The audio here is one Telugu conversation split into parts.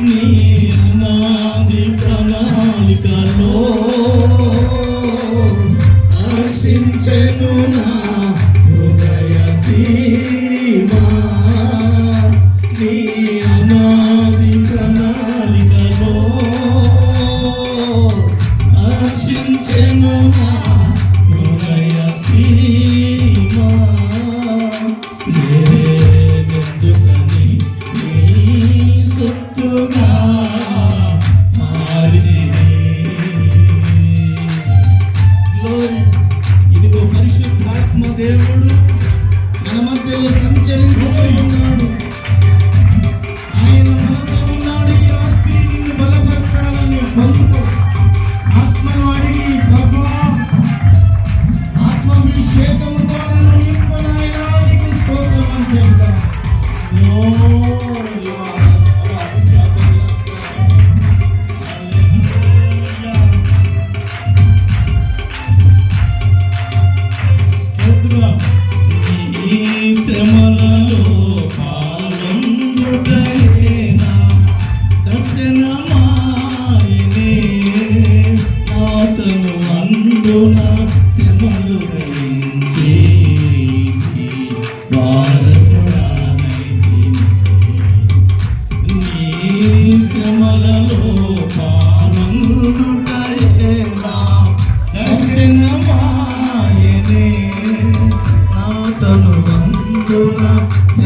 me. పరిశుద్ధాత్మ దేవుడు మన మధ్యలో సంచరించుతున్నాడు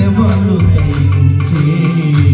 ప్రేమలు సహించే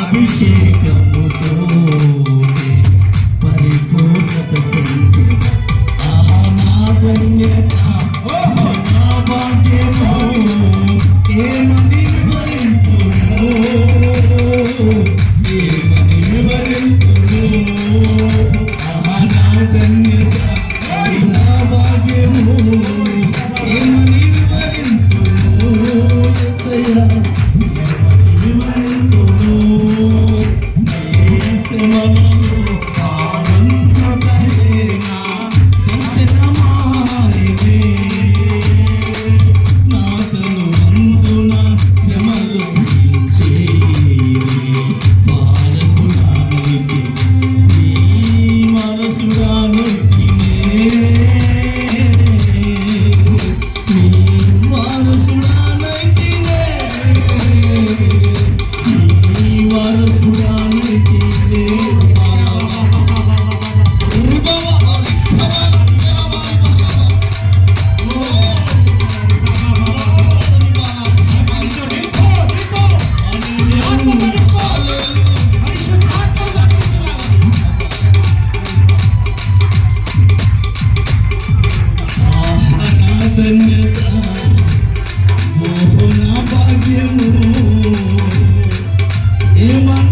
అభిషేకముతో పరిపూర్ణత చెందిన ఆహా నా ధన్యత నా భాగ్యము ఏ నుండి మరింపు 雨吗？